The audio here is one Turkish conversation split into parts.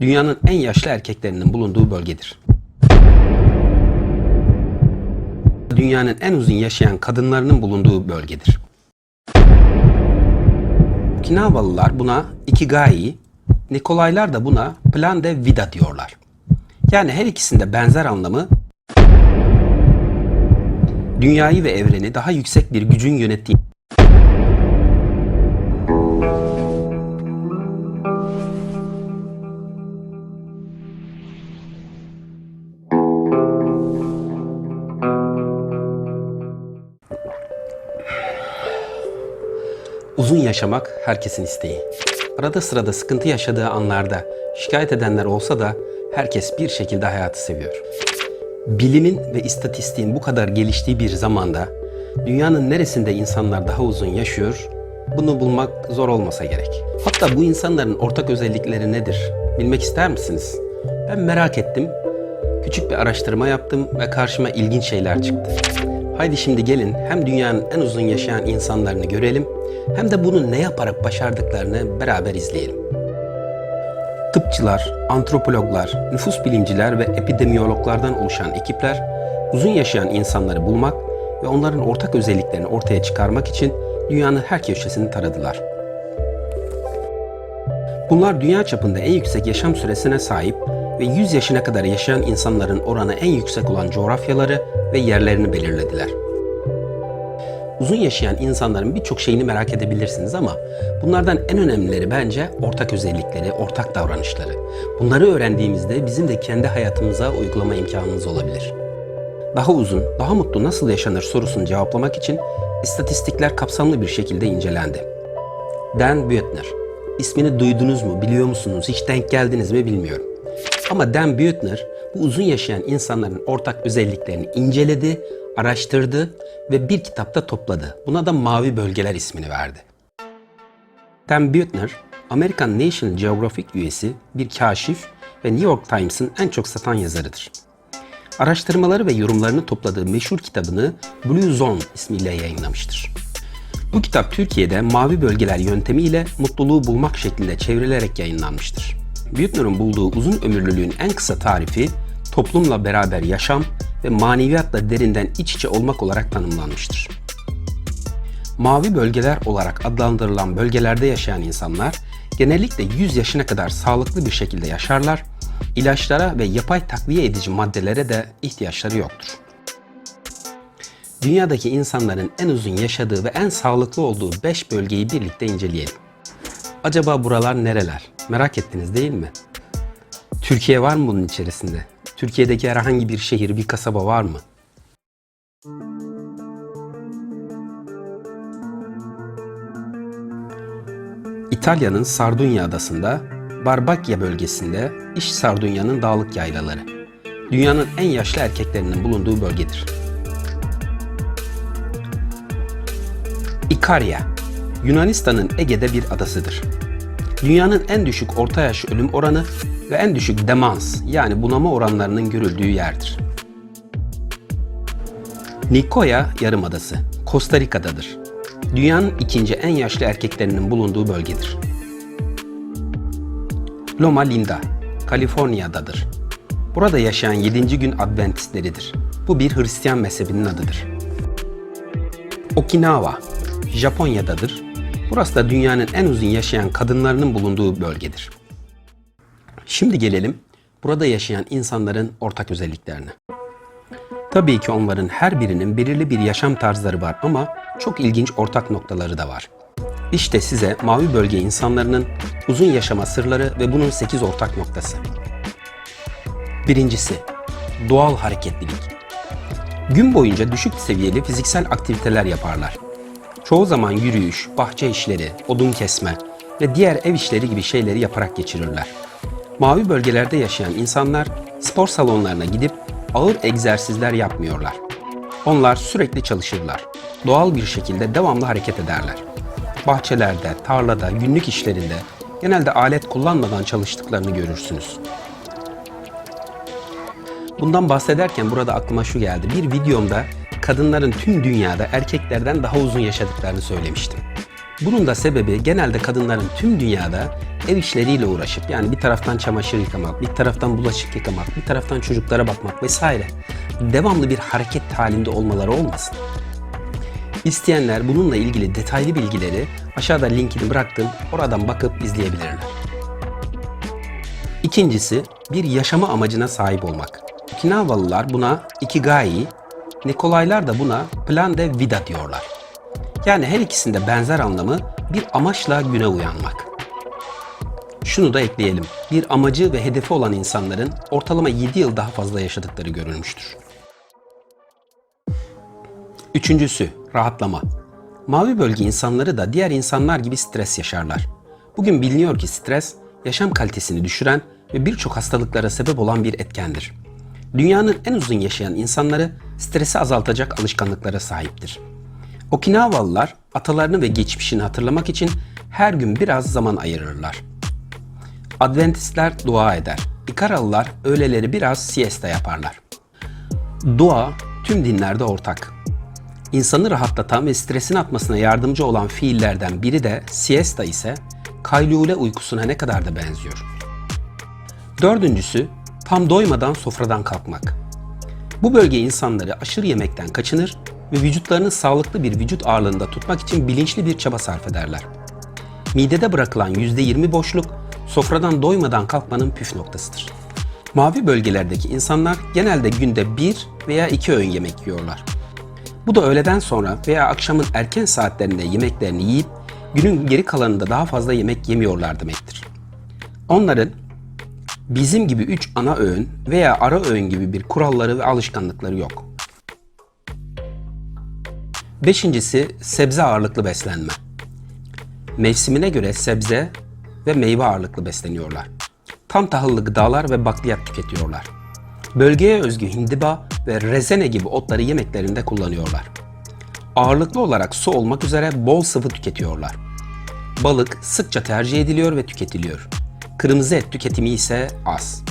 dünyanın en yaşlı erkeklerinin bulunduğu bölgedir. Dünyanın en uzun yaşayan kadınlarının bulunduğu bölgedir. Okinavalılar buna Ikigai, Nikolaylar da buna Plan de Vida diyorlar. Yani her ikisinde benzer anlamı dünyayı ve evreni daha yüksek bir gücün yönettiği Uzun yaşamak herkesin isteği. Arada sırada sıkıntı yaşadığı anlarda şikayet edenler olsa da herkes bir şekilde hayatı seviyor. Bilimin ve istatistiğin bu kadar geliştiği bir zamanda dünyanın neresinde insanlar daha uzun yaşıyor bunu bulmak zor olmasa gerek. Hatta bu insanların ortak özellikleri nedir? Bilmek ister misiniz? Ben merak ettim. Küçük bir araştırma yaptım ve karşıma ilginç şeyler çıktı. Haydi şimdi gelin hem dünyanın en uzun yaşayan insanlarını görelim hem de bunu ne yaparak başardıklarını beraber izleyelim. Tıpçılar, antropologlar, nüfus bilimciler ve epidemiyologlardan oluşan ekipler uzun yaşayan insanları bulmak ve onların ortak özelliklerini ortaya çıkarmak için dünyanın her köşesini taradılar. Bunlar dünya çapında en yüksek yaşam süresine sahip ve 100 yaşına kadar yaşayan insanların oranı en yüksek olan coğrafyaları ve yerlerini belirlediler. Uzun yaşayan insanların birçok şeyini merak edebilirsiniz ama bunlardan en önemlileri bence ortak özellikleri, ortak davranışları. Bunları öğrendiğimizde bizim de kendi hayatımıza uygulama imkanımız olabilir. Daha uzun, daha mutlu nasıl yaşanır sorusunu cevaplamak için istatistikler kapsamlı bir şekilde incelendi. Dan Buettner. İsmini duydunuz mu, biliyor musunuz, hiç denk geldiniz mi bilmiyorum. Ama Dan Buettner bu uzun yaşayan insanların ortak özelliklerini inceledi, araştırdı ve bir kitapta topladı. Buna da Mavi Bölgeler ismini verdi. Dan Buettner, American National Geographic üyesi, bir kaşif ve New York Times'ın en çok satan yazarıdır. Araştırmaları ve yorumlarını topladığı meşhur kitabını Blue Zone ismiyle yayınlamıştır. Bu kitap Türkiye'de mavi bölgeler yöntemiyle mutluluğu bulmak şeklinde çevrilerek yayınlanmıştır. Buettner'ın bulduğu uzun ömürlülüğün en kısa tarifi toplumla beraber yaşam ve maneviyatla derinden iç içe olmak olarak tanımlanmıştır. Mavi bölgeler olarak adlandırılan bölgelerde yaşayan insanlar genellikle 100 yaşına kadar sağlıklı bir şekilde yaşarlar, ilaçlara ve yapay takviye edici maddelere de ihtiyaçları yoktur. Dünyadaki insanların en uzun yaşadığı ve en sağlıklı olduğu 5 bölgeyi birlikte inceleyelim. Acaba buralar nereler? Merak ettiniz değil mi? Türkiye var mı bunun içerisinde? Türkiye'deki herhangi bir şehir, bir kasaba var mı? İtalya'nın Sardunya adasında, Barbaccia bölgesinde İş Sardunya'nın dağlık yaylaları. Dünyanın en yaşlı erkeklerinin bulunduğu bölgedir. İkarya, Yunanistan'ın Ege'de bir adasıdır. Dünyanın en düşük orta yaş ölüm oranı ve en düşük demans yani bunama oranlarının görüldüğü yerdir. Nicoya Yarımadası, Costa Rica'dadır. Dünyanın ikinci en yaşlı erkeklerinin bulunduğu bölgedir. Loma Linda, Kaliforniya'dadır. Burada yaşayan 7. gün Adventistleridir. Bu bir Hristiyan mezhebinin adıdır. Okinawa, Japonya'dadır. Burası da dünyanın en uzun yaşayan kadınlarının bulunduğu bölgedir. Şimdi gelelim burada yaşayan insanların ortak özelliklerine. Tabii ki onların her birinin belirli bir yaşam tarzları var ama çok ilginç ortak noktaları da var. İşte size mavi bölge insanlarının uzun yaşama sırları ve bunun 8 ortak noktası. Birincisi, doğal hareketlilik. Gün boyunca düşük seviyeli fiziksel aktiviteler yaparlar. Çoğu zaman yürüyüş, bahçe işleri, odun kesme ve diğer ev işleri gibi şeyleri yaparak geçirirler. Mavi bölgelerde yaşayan insanlar spor salonlarına gidip ağır egzersizler yapmıyorlar. Onlar sürekli çalışırlar. Doğal bir şekilde devamlı hareket ederler. Bahçelerde, tarlada, günlük işlerinde genelde alet kullanmadan çalıştıklarını görürsünüz. Bundan bahsederken burada aklıma şu geldi. Bir videomda kadınların tüm dünyada erkeklerden daha uzun yaşadıklarını söylemiştim. Bunun da sebebi genelde kadınların tüm dünyada ev işleriyle uğraşıp yani bir taraftan çamaşır yıkamak, bir taraftan bulaşık yıkamak, bir taraftan çocuklara bakmak vesaire devamlı bir hareket halinde olmaları olmasın. İsteyenler bununla ilgili detaylı bilgileri aşağıda linkini bıraktım. Oradan bakıp izleyebilirler. İkincisi bir yaşama amacına sahip olmak. Okinawalılar buna ikigai, Nikolaylar da buna plan de vida diyorlar. Yani her ikisinde benzer anlamı bir amaçla güne uyanmak. Şunu da ekleyelim. Bir amacı ve hedefi olan insanların ortalama 7 yıl daha fazla yaşadıkları görülmüştür. Üçüncüsü, rahatlama. Mavi bölge insanları da diğer insanlar gibi stres yaşarlar. Bugün biliniyor ki stres, yaşam kalitesini düşüren ve birçok hastalıklara sebep olan bir etkendir. Dünyanın en uzun yaşayan insanları stresi azaltacak alışkanlıklara sahiptir. Okinawalılar atalarını ve geçmişini hatırlamak için her gün biraz zaman ayırırlar. Adventistler dua eder. İkaralılar öğleleri biraz siesta yaparlar. Dua tüm dinlerde ortak. İnsanı rahatlatan ve stresin atmasına yardımcı olan fiillerden biri de siesta ise kaylule uykusuna ne kadar da benziyor. Dördüncüsü tam doymadan sofradan kalkmak. Bu bölge insanları aşırı yemekten kaçınır ve vücutlarını sağlıklı bir vücut ağırlığında tutmak için bilinçli bir çaba sarf ederler. Midede bırakılan %20 boşluk sofradan doymadan kalkmanın püf noktasıdır. Mavi bölgelerdeki insanlar genelde günde bir veya iki öğün yemek yiyorlar. Bu da öğleden sonra veya akşamın erken saatlerinde yemeklerini yiyip günün geri kalanında daha fazla yemek yemiyorlar demektir. Onların bizim gibi üç ana öğün veya ara öğün gibi bir kuralları ve alışkanlıkları yok. Beşincisi sebze ağırlıklı beslenme. Mevsimine göre sebze ve meyve ağırlıklı besleniyorlar. Tam tahıllı gıdalar ve bakliyat tüketiyorlar. Bölgeye özgü hindiba ve rezene gibi otları yemeklerinde kullanıyorlar. Ağırlıklı olarak su olmak üzere bol sıvı tüketiyorlar. Balık sıkça tercih ediliyor ve tüketiliyor. Kırmızı et tüketimi ise az.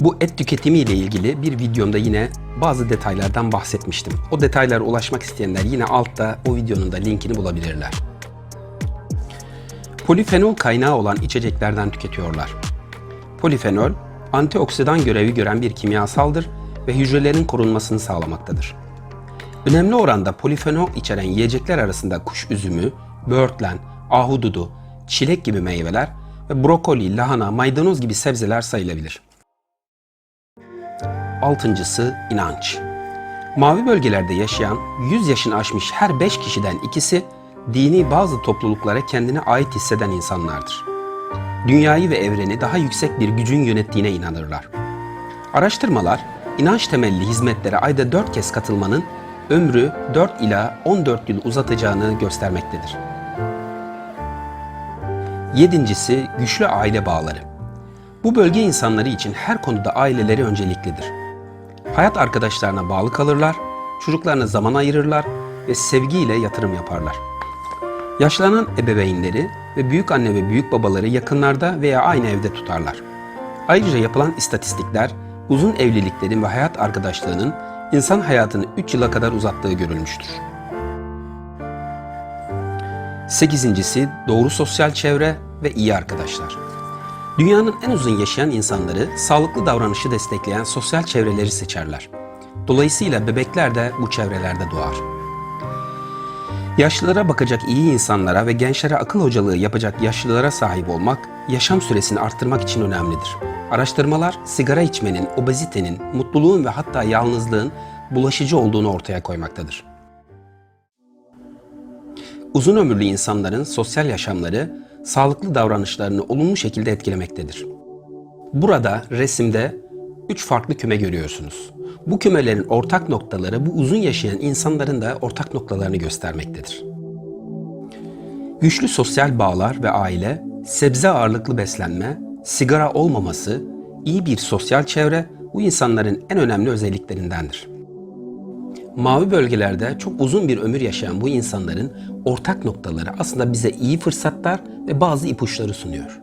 Bu et tüketimi ile ilgili bir videomda yine bazı detaylardan bahsetmiştim. O detaylara ulaşmak isteyenler yine altta o videonun da linkini bulabilirler. Polifenol kaynağı olan içeceklerden tüketiyorlar. Polifenol, antioksidan görevi gören bir kimyasaldır ve hücrelerin korunmasını sağlamaktadır. Önemli oranda polifenol içeren yiyecekler arasında kuş üzümü, böğürtlen, ahududu, çilek gibi meyveler ve brokoli, lahana, maydanoz gibi sebzeler sayılabilir. Altıncısı inanç. Mavi bölgelerde yaşayan 100 yaşını aşmış her 5 kişiden ikisi dini bazı topluluklara kendine ait hisseden insanlardır. Dünyayı ve evreni daha yüksek bir gücün yönettiğine inanırlar. Araştırmalar, inanç temelli hizmetlere ayda 4 kez katılmanın ömrü 4 ila 14 yıl uzatacağını göstermektedir. Yedincisi güçlü aile bağları. Bu bölge insanları için her konuda aileleri önceliklidir. Hayat arkadaşlarına bağlı kalırlar, çocuklarına zaman ayırırlar ve sevgiyle yatırım yaparlar. Yaşlanan ebeveynleri ve büyük anne ve büyük babaları yakınlarda veya aynı evde tutarlar. Ayrıca yapılan istatistikler uzun evliliklerin ve hayat arkadaşlığının insan hayatını 3 yıla kadar uzattığı görülmüştür. Sekizincisi doğru sosyal çevre ve iyi arkadaşlar. Dünyanın en uzun yaşayan insanları sağlıklı davranışı destekleyen sosyal çevreleri seçerler. Dolayısıyla bebekler de bu çevrelerde doğar. Yaşlılara bakacak iyi insanlara ve gençlere akıl hocalığı yapacak yaşlılara sahip olmak, yaşam süresini arttırmak için önemlidir. Araştırmalar sigara içmenin, obezitenin, mutluluğun ve hatta yalnızlığın bulaşıcı olduğunu ortaya koymaktadır. Uzun ömürlü insanların sosyal yaşamları, sağlıklı davranışlarını olumlu şekilde etkilemektedir. Burada resimde üç farklı küme görüyorsunuz. Bu kümelerin ortak noktaları bu uzun yaşayan insanların da ortak noktalarını göstermektedir. Güçlü sosyal bağlar ve aile, sebze ağırlıklı beslenme, sigara olmaması, iyi bir sosyal çevre bu insanların en önemli özelliklerindendir. Mavi bölgelerde çok uzun bir ömür yaşayan bu insanların ortak noktaları aslında bize iyi fırsatlar ve bazı ipuçları sunuyor.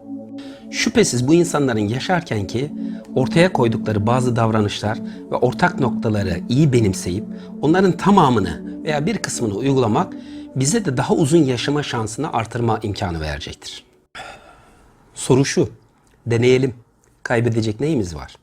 Şüphesiz bu insanların yaşarken ki ortaya koydukları bazı davranışlar ve ortak noktaları iyi benimseyip onların tamamını veya bir kısmını uygulamak bize de daha uzun yaşama şansını artırma imkanı verecektir. Soru şu, deneyelim. Kaybedecek neyimiz var?